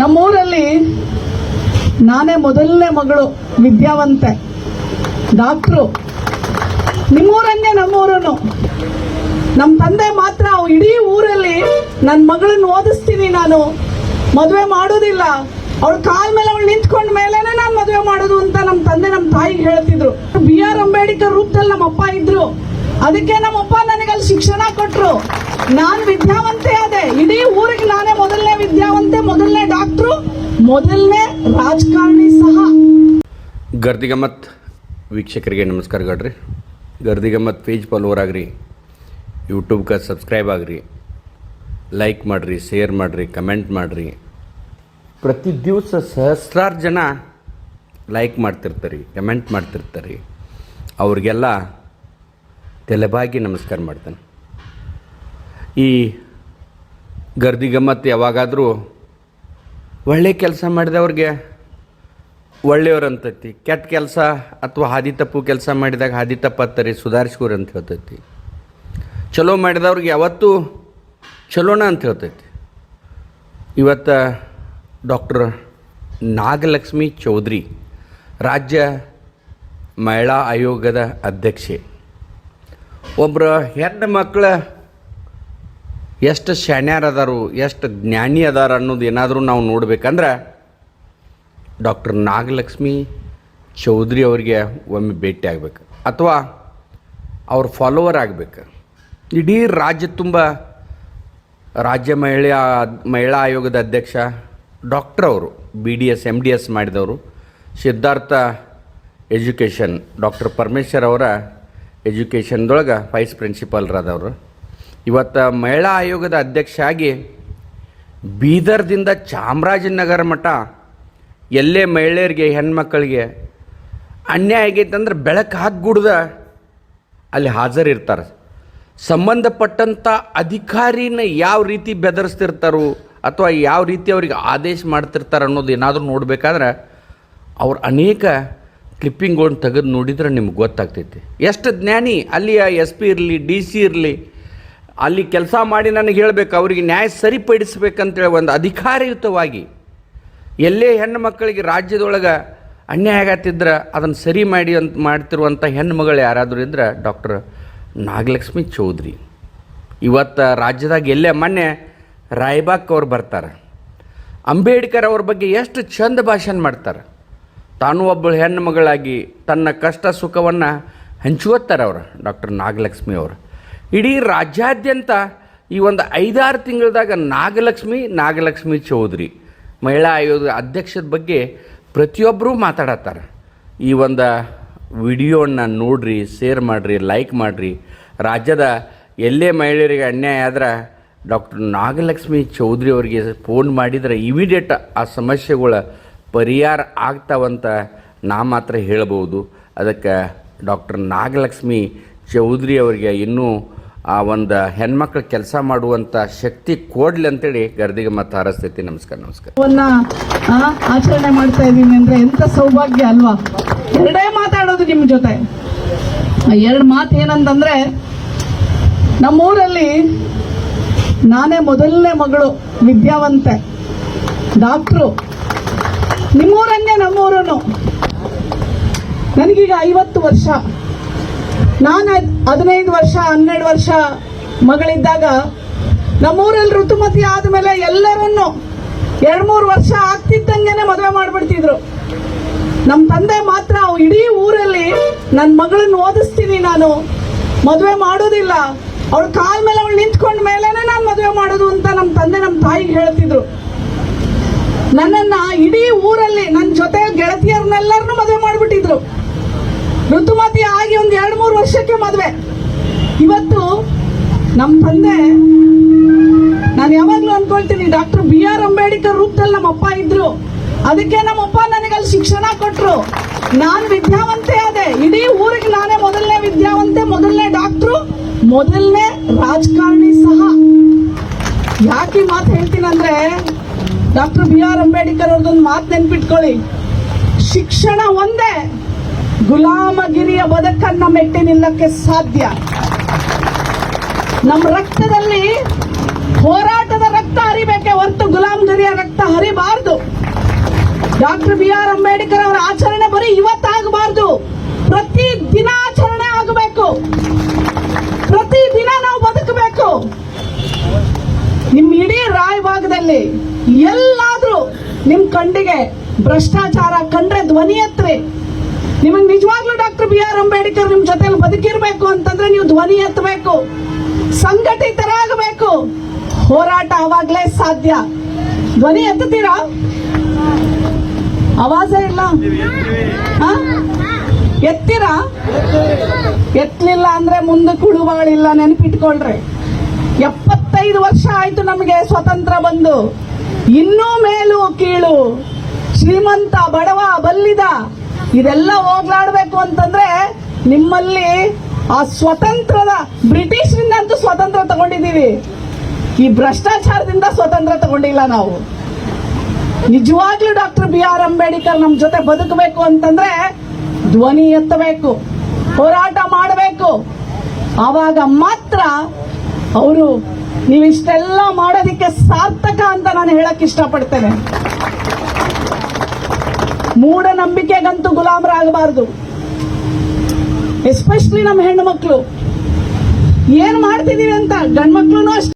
ನಮ್ಮೂರಲ್ಲಿ ನಾನೇ ಮೊದಲನೇ ಮಗಳು, ವಿದ್ಯಾವಂತೆ. ಡಾಕ್ಟ್ರು. ನಿಮ್ಮೂರಂಗೆ ನಮ್ಮೂರನು ನಮ್ಮ ತಂದೆ ಮಾತ್ರ ಇಡೀ ಊರಲ್ಲಿ ನನ್ನ ಮಗಳನ್ನ ಓದಿಸ್ತೀನಿ ನಾನು. ಮದುವೆ ಮಾಡೋದಿಲ್ಲ. ಅವಳ ಕಾಲ ಮೇಲೆ ಅವಳು ನಿಂತ್ಕೊಂಡ ಮೇಲೆನೆ ನಾನು ಮದುವೆ ಮಾಡೋದು ಅಂತ ನಮ್ಮ ತಂದೆ ನಮ್ಮ ತಾಯಿಗೆ ಹೇಳ್ತಿದ್ರು. ಬಿ ಆರ್ ಅಂಬೇಡ್ಕರ್ ರೂಪದಲ್ಲಿ ನಮ್ಮ ಅಪ್ಪ ಇದ್ರು. ಅದಕ್ಕೆ ನಮ್ಮಪ್ಪ ನನಗೆ ಅಲ್ಲಿ ಶಿಕ್ಷಣ ಕೊಟ್ರು. ನಾನು ವಿದ್ಯಾವಂತೆ ಅದೇ. ಇಡೀ ಊರಿಗೆ ನಾನೇ ಮೊದಲನೇ ವಿದ್ಯಾವಂತೆ, ಮೊದಲನೇ ಡಾಕ್ಟ್ರು, ಮೊದಲನೇ ರಾಜಕಾರಣಿ ಸಹ. ಗರ್ದಿಗಮ್ಮತ್ ವೀಕ್ಷಕರಿಗೆ ನಮಸ್ಕಾರ ಗಡ್ರಿ. ಗರ್ದಿಗಮ್ಮತ್ ಪೇಜ್ ಫಾಲೋವರ್ ಆಗ್ರಿ. ಯೂಟ್ಯೂಬ್ಗೆ ಸಬ್ಸ್ಕ್ರೈಬ್ ಆಗ್ರಿ. ಲೈಕ್ ಮಾಡಿರಿ ಶೇರ್ ಮಾಡಿರಿ ಕಮೆಂಟ್ ಮಾಡಿರಿ. ಪ್ರತಿ ದಿವಸ ಸಹಸ್ರಾರು ಜನ ಲೈಕ್ ಮಾಡ್ತಿರ್ತಾರೆ ಕಮೆಂಟ್ ಮಾಡ್ತಿರ್ತಾರೆ. ಅವ್ರಿಗೆಲ್ಲ ತಲೆಬಾಗಿ ನಮಸ್ಕಾರ ಮಾಡ್ತಾನೆ. ಈ ಗರ್ದಿ ಗಮ್ಮತ್ತು ಯಾವಾಗಾದರೂ ಒಳ್ಳೆ ಕೆಲಸ ಮಾಡಿದವ್ರಿಗೆ ಒಳ್ಳೆಯವ್ರು ಅಂತೈತಿ ಕೆಟ್ಟ ಕೆಲಸ ಅಥವಾ ಹಾದಿ ತಪ್ಪು ಕೆಲಸ ಮಾಡಿದಾಗ ಹಾದಿ ತಪ್ಪತ್ತರಿ ಸುಧಾರಿಸ್ಕೋರಿ ಅಂತ ಹೇಳ್ತೈತಿ. ಚಲೋ ಮಾಡಿದವ್ರಿಗೆ ಯಾವತ್ತೂ ಚಲೋಣ ಅಂತ ಹೇಳ್ತೈತಿ. ಇವತ್ತು ಡಾಕ್ಟರ್ ನಾಗಲಕ್ಷ್ಮಿ ಚೌಧರಿ, ರಾಜ್ಯ ಮಹಿಳಾ ಆಯೋಗದ ಅಧ್ಯಕ್ಷೆ. ಒಬ್ಬರ ಹೆಣ್ಣು ಮಕ್ಕಳು ಎಷ್ಟು ಅದಾರು, ಎಷ್ಟು ಜ್ಞಾನಿ ಅದಾರ ಅನ್ನೋದು ಏನಾದರೂ ನಾವು ನೋಡ್ಬೇಕಂದ್ರೆ ಡಾಕ್ಟರ್ ನಾಗಲಕ್ಷ್ಮಿ ಚೌಧರಿ ಅವರಿಗೆ ಒಮ್ಮೆ ಭೇಟಿ ಆಗಬೇಕು. ಅಥವಾ ಅವ್ರ ಫಾಲೋವರ್ ಆಗಬೇಕು. ಇಡೀ ರಾಜ್ಯ ತುಂಬ ರಾಜ್ಯ ಮಹಿಳಾ ಮಹಿಳಾ ಆಯೋಗದ ಅಧ್ಯಕ್ಷ ಡಾಕ್ಟರ್ ಅವರು B D S M D S ಮಾಡಿದವರು. ಸಿದ್ಧಾರ್ಥ ಎಜುಕೇಷನ್ ಡಾಕ್ಟರ್ ಪರಮೇಶ್ವರ್ ಅವರ ಎಜುಕೇಷನ್ದೊಳಗೆ ವೈಸ್ ಪ್ರಿನ್ಸಿಪಾಲ್ರಾದವರು. ಇವತ್ತು ಮಹಿಳಾ ಆಯೋಗದ ಅಧ್ಯಕ್ಷ ಆಗಿ ಬೀದರ್ದಿಂದ ಚಾಮರಾಜನಗರ ಮಠ ಎಲ್ಲೇ ಮಹಿಳೆಯರಿಗೆ ಹೆಣ್ಮಕ್ಕಳಿಗೆ ಅನ್ಯಾಯ ಆಗೈತೆ ಅಂದ್ರೆ ಬೆಳಕು ಹಾಕ್ಗುಡ್ದ ಅಲ್ಲಿ ಹಾಜರಿರ್ತಾರೆ. ಸಂಬಂಧಪಟ್ಟಂಥ ಅಧಿಕಾರಿನ ಯಾವ ರೀತಿ ಬೆದರಿಸ್ತಿರ್ತಾರೋ ಅಥವಾ ಯಾವ ರೀತಿ ಅವ್ರಿಗೆ ಆದೇಶ ಮಾಡ್ತಿರ್ತಾರೆ ಅನ್ನೋದು ಏನಾದರೂ ನೋಡಬೇಕಾದ್ರೆ ಅವ್ರು ಅನೇಕ ಕ್ಲಿಪ್ಪಿಂಗ್ಗಳನ್ನ ತೆಗೆದು ನೋಡಿದ್ರೆ ನಿಮ್ಗೆ ಗೊತ್ತಾಗ್ತೈತಿ. ಎಷ್ಟು ಜ್ಞಾನಿ? ಅಲ್ಲಿಯ ಎಸ್ ಪಿ ಇರಲಿ, ಡಿ ಸಿ ಇರಲಿ, ಅಲ್ಲಿ ಕೆಲಸ ಮಾಡಿ ನನಗೆ ಹೇಳಬೇಕು, ಅವರಿಗೆ ನ್ಯಾಯ ಸರಿಪಡಿಸ್ಬೇಕಂತೇಳಿ ಒಂದು ಅಧಿಕಾರಯುತವಾಗಿ ಎಲ್ಲೇ ಹೆಣ್ಣು ಮಕ್ಕಳಿಗೆ ರಾಜ್ಯದೊಳಗೆ ಅನ್ಯಾಯ ಆಗತ್ತಿದ್ರೆ ಅದನ್ನು ಸರಿ ಮಾಡಿ ಅಂತ ಮಾಡ್ತಿರುವಂಥ ಹೆಣ್ಣು ಮಗಳು ಯಾರಾದರೂ ಇದ್ರೆ ಡಾಕ್ಟರ್ ನಾಗಲಕ್ಷ್ಮಿ ಚೌಧರಿ. ಇವತ್ತು ರಾಜ್ಯದಾಗ ಎಲ್ಲೇ ಮೊನ್ನೆ ರಾಯ್ಬಾಕ್ ಅವ್ರು ಬರ್ತಾರೆ. ಅಂಬೇಡ್ಕರ್ ಅವ್ರ ಬಗ್ಗೆ ಎಷ್ಟು ಚಂದ ಭಾಷಣ ಮಾಡ್ತಾರೆ. ತಾನು ಒಬ್ಬಳು ಹೆಣ್ಣು ಮಗಳಾಗಿ ತನ್ನ ಕಷ್ಟ ಸುಖವನ್ನು ಹಂಚುವತ್ತಾರೆ ಅವರು, ಡಾಕ್ಟರ್ ನಾಗಲಕ್ಷ್ಮಿ ಅವರು. ಇಡೀ ರಾಜ್ಯಾದ್ಯಂತ ಈ ಒಂದು ಐದಾರು ತಿಂಗಳದಾಗ ನಾಗಲಕ್ಷ್ಮಿ ನಾಗಲಕ್ಷ್ಮಿ ಚೌಧರಿ, ಮಹಿಳಾ ಆಯೋಗದ ಅಧ್ಯಕ್ಷದ ಬಗ್ಗೆ ಪ್ರತಿಯೊಬ್ಬರೂ ಮಾತಾಡತ್ತಾರೆ. ಈ ಒಂದು ವಿಡಿಯೋನ ನೋಡ್ರಿ, ಶೇರ್ ಮಾಡಿರಿ, ಲೈಕ್ ಮಾಡಿರಿ. ರಾಜ್ಯದ ಎಲ್ಲೇ ಮಹಿಳೆಯರಿಗೆ ಅನ್ಯಾಯ ಆದ್ರೆ ಡಾಕ್ಟರ್ ನಾಗಲಕ್ಷ್ಮಿ ಚೌಧರಿ ಅವರಿಗೆ ಫೋನ್ ಮಾಡಿದರೆ ಇಮಿಡಿಯೇಟ್ ಆ ಸಮಸ್ಯೆಗಳ ಪರಿಹಾರ ಆಗ್ತಾವಂತ ನಾ ಮಾತ್ರ ಹೇಳ್ಬೋದು. ಅದಕ್ಕೆ ಡಾಕ್ಟರ್ ನಾಗಲಕ್ಷ್ಮಿ ಚೌಧರಿ ಅವರಿಗೆ ಇನ್ನೂ ಆ ಒಂದು ಹೆಣ್ಮಕ್ಳು ಕೆಲಸ ಮಾಡುವಂಥ ಶಕ್ತಿ ಕೊಡ್ಲಿ ಅಂತೇಳಿ ಗರ್ದಿಗೆ ಮತ್ತೆ ಹಾರಸ್ತೈತಿ ನಮಸ್ಕಾರ. ನಮಸ್ಕಾರ ಆಚರಣೆ ಮಾಡ್ತಾ ಇದ್ದೀನಿ ಅಂದ್ರೆ ಎಂತ ಸೌಭಾಗ್ಯ ಅಲ್ವಾ? ಎರಡೇ ಮಾತಾಡೋದು ನಿಮ್ಮ ಜೊತೆ. ಎರಡು ಮಾತು ಏನಂತಂದ್ರೆ, ನಮ್ಮೂರಲ್ಲಿ ನಾನೇ ಮೊದಲನೇ ಮಗಳು ವಿದ್ಯಾವಂತೆ. ಡಾಕ್ಟ್ರು. ನಿಮ್ಮೂರಂಗೆ ನಮ್ಮೂರನು ನನಗೀಗ ಐವತ್ತು ವರ್ಷ. ನಾನು ಹದಿನೈದು ವರ್ಷ, ಹನ್ನೆರಡು ವರ್ಷ ಮಗಳಿದ್ದಾಗ ನಮ್ಮೂರಲ್ಲಿ ಋತುಮತಿ ಆದಮೇಲೆ ಎಲ್ಲರನ್ನು ಎರಡು ಮೂರು ವರ್ಷ ಆಗ್ತಿದ್ದಂಗೆನೆ ಮದುವೆ ಮಾಡಿಬಿಡ್ತಿದ್ರು. ನಮ್ಮ ತಂದೆ ಮಾತ್ರ ಇಡೀ ಊರಲ್ಲಿ ನನ್ನ ಮಗಳನ್ನ ಓದಿಸ್ತೀನಿ ನಾನು. ಮದುವೆ ಮಾಡೋದಿಲ್ಲ. ಅವಳ ಕಾಲ ಮೇಲೆ ಅವಳು ನಿಂತ್ಕೊಂಡ ಮೇಲೆನೆ ನಾನು ಮದುವೆ ಮಾಡೋದು ಅಂತ ನಮ್ಮ ತಂದೆ ನಮ್ಮ ತಾಯಿಗೆ ಹೇಳ್ತಿದ್ರು. ಊರಲ್ಲಿ ನನ್ನ ಜೊತೆ ಗೆಳತಿಯರನ್ನೆಲ್ಲರನ್ನು ಮದುವೆ ಮಾಡಿಬಿಟ್ಟಿದ್ರು. ಋತುಮತಿ ಆಗಿ ಒಂದು ಎರಡು ಮೂರು ವರ್ಷಕ್ಕೆ ಮದುವೆ. ಇವತ್ತು ನಮ್ಮ ತಂದೆ, ನಾನು ಯಾವಾಗಲೂ ಅನ್ಕೊಳ್ತೀನಿ, ಡಾಕ್ಟರ್ ಬಿ ಆರ್ ಅಂಬೇಡ್ಕರ್ ರೂಪದಲ್ಲಿ ನಮ್ಮ ಅಪ್ಪ ಇದ್ರು. ಅದಕ್ಕೆ ನಮ್ಮಪ್ಪ ನನಗೆ ಅಲ್ಲಿ ಶಿಕ್ಷಣ ಕೊಟ್ಟರು ನಾನು ವಿದ್ಯಾವಂತೆ ಆದೆ. ಇಡೀ ಊರಿಗೆ ನಾನೇ ಮೊದಲನೇ ವಿದ್ಯಾವಂತೆ, ಮೊದಲನೇ ಡಾಕ್ಟ್ರು, ಮೊದಲನೇ ರಾಜಕಾರಣಿ ಸಹ. ಯಾಕೆ ಮಾತು ಹೇಳ್ತೀನಂದ್ರೆ ಡಾಕ್ಟರ್ ಬಿ ಆರ್ ಅಂಬೇಡ್ಕರ್ ಅವ್ರದ್ದೊಂದು ಮಾತು ನೆನ್ಪಿಟ್ಕೊಳ್ಳಿ. ಶಿಕ್ಷಣ ಒಂದೇ, ಗುಲಾಮಗಿರಿಯ ಬದುಕನ್ನ ಮೆಟ್ಟಿ ನಿಲ್ಲಕ್ಕೆ ಸಾಧ್ಯ. ನಮ್ಮ ರಕ್ತದಲ್ಲಿ ಹೋರಾಟದ ರಕ್ತ ಹರಿಬೇಕೆ ಹೊರತು ಗುಲಾಮಗಿರಿಯ ರಕ್ತ ಹರಿಬಾರದು. ಡಾಕ್ಟರ್ ಬಿ ಆರ್ ಅಂಬೇಡ್ಕರ್ ಅವರ ಆಚರಣೆ ಬರೀ ಇವತ್ತಾಗಬಾರ್ದು. ಪ್ರತಿ ದಿನ ಆಚರಣೆ ಆಗಬೇಕು. ಪ್ರತಿ ದಿನ ನಾವು ಬದುಕಬೇಕು. ರಾಜ್ಯದಲ್ಲಿ ಎಲ್ಲಾದ್ರೂ ನಿಮ್ ಕಂಡಿಗೆ ಭ್ರಷ್ಟಾಚಾರ ಕಂಡ್ರೆ ಧ್ವನಿ ಎತ್ರಿ ನಿಮಗ್ ನಿಜವಾಗ್ಲೂ ಡಾಕ್ಟರ್ ಬಿ ಆರ್ ಅಂಬೇಡ್ಕರ್ ನಿಮ್ ಜೊತೆಲಿ ಬದುಕಿರ್ಬೇಕು ಅಂತಂದ್ರೆ ನೀವು ಧ್ವನಿ ಎತ್ತಬೇಕು ಸಂಘಟಿತರಾಗಬೇಕು ಹೋರಾಟ ಅವಾಗ್ಲೇ ಸಾಧ್ಯ. ಧ್ವನಿ ಎತ್ತೀರಾ ಅವಾಜ ಇಲ್ಲ? ಎತ್ತೀರಾ? ಎತ್ತಲಿಲ್ಲ ಅಂದ್ರೆ ಮುಂದೆ ಕುಡುಬಗಳಿಲ್ಲ ನೆನಪಿಟ್ಕೊಳ್ರಿ ಎಪ್ಪತ್ತೈದು ವರ್ಷ ಆಯ್ತು ನಮಗೆ ಸ್ವತಂತ್ರ ಬಂದು. ಇನ್ನೂ ಮೇಲು ಕೀಳು. ಶ್ರೀಮಂತ ಬಡವ ಬಲ್ಲಿದ. ಇದೆಲ್ಲ ಹೋಗ್ಲಾಡ್ಬೇಕು ಅಂತಂದ್ರೆ ನಿಮ್ಮಲ್ಲಿ ಆ ಸ್ವತಂತ್ರದ ಬ್ರಿಟಿಷ್ರಿಂದಂತೂ ಸ್ವತಂತ್ರ ತಗೊಂಡಿದ್ದೀವಿ. ಈ ಭ್ರಷ್ಟಾಚಾರದಿಂದ ಸ್ವತಂತ್ರ ತಗೊಂಡಿಲ್ಲ ನಾವು. ನಿಜವಾಗ್ಲೂ ಡಾಕ್ಟರ್ ಬಿ ಆರ್ ಅಂಬೇಡ್ಕರ್ ನಮ್ ಜೊತೆ ಬದುಕಬೇಕು ಅಂತಂದ್ರೆ ಧ್ವನಿ ಎತ್ತಬೇಕು, ಹೋರಾಟ ಮಾಡಬೇಕು. ಆವಾಗ ಮಾತ್ರ ಅವರು ನೀವಿಷ್ಟೆಲ್ಲ ಮಾಡೋದಿಕ್ಕೆ ಸಾರ್ಥಕ ಅಂತ ನಾನು ಹೇಳಕ್ ಇಷ್ಟಪಡ್ತೇನೆ. ಮೂಢನಂಬಿಕೆಗಂತೂ ಗುಲಾಮರಾಗಬಾರ್ದು. ಎಸ್ಪೆಷಲಿ ನಮ್ಮ ಹೆಣ್ಣು ಮಕ್ಕಳು ಏನ್ ಮಾಡ್ತಿದೀವಿ ಅಂತ? ಗಂಡ್ಮಕ್ಳು ಅಷ್ಟೇ.